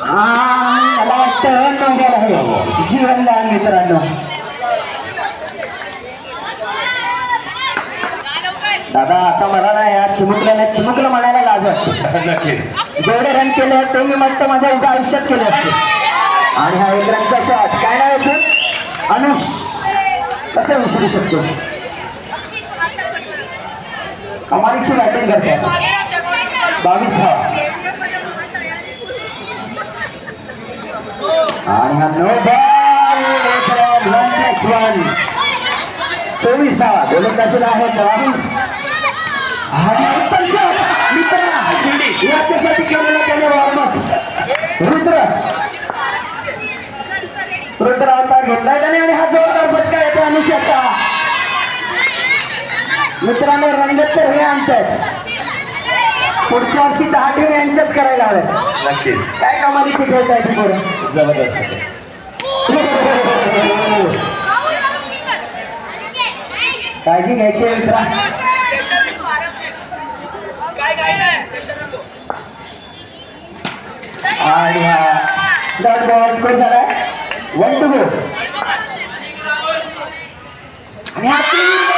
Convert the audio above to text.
मला वाटतं नवऱ्याला आहे जीवनदान मित्रांनो. दादा आता मला ना या चिमुकल्याने चिमुकलं म्हणायला लाज वाटते. जेवढे रन केले ते मी म्हणतो माझ्या उभ्या आयुष्यात केले असते. आणि हा एक रनचा शॉट काय नाव याचं अनुष. कसं विसरू शकतो? कमालीची बॅटिंग करते बावीस हा. आणि हा no ball one plus one. चोवीस हा. गोलंदाजीला आहे राहुल मित्र याच्यासाठी केलेला त्याने वॉर्मअप रुद्र. रुद्र आता घेतलाय त्याने आणि हा जोरदार फटका येतो अनुषाचा मित्रांनो रंगत तर हे आणतात पुढच्या वर्षी दहा टीम यांच्याच करायला नक्कीच काय कमालीचे खेळत आहे ती पोरं? जबरदस्त. काळजी घ्यायची आहे मित्रा. आणि हा डॉट बॉल स्कोर झालाय. वन टू गो आणि हा तीन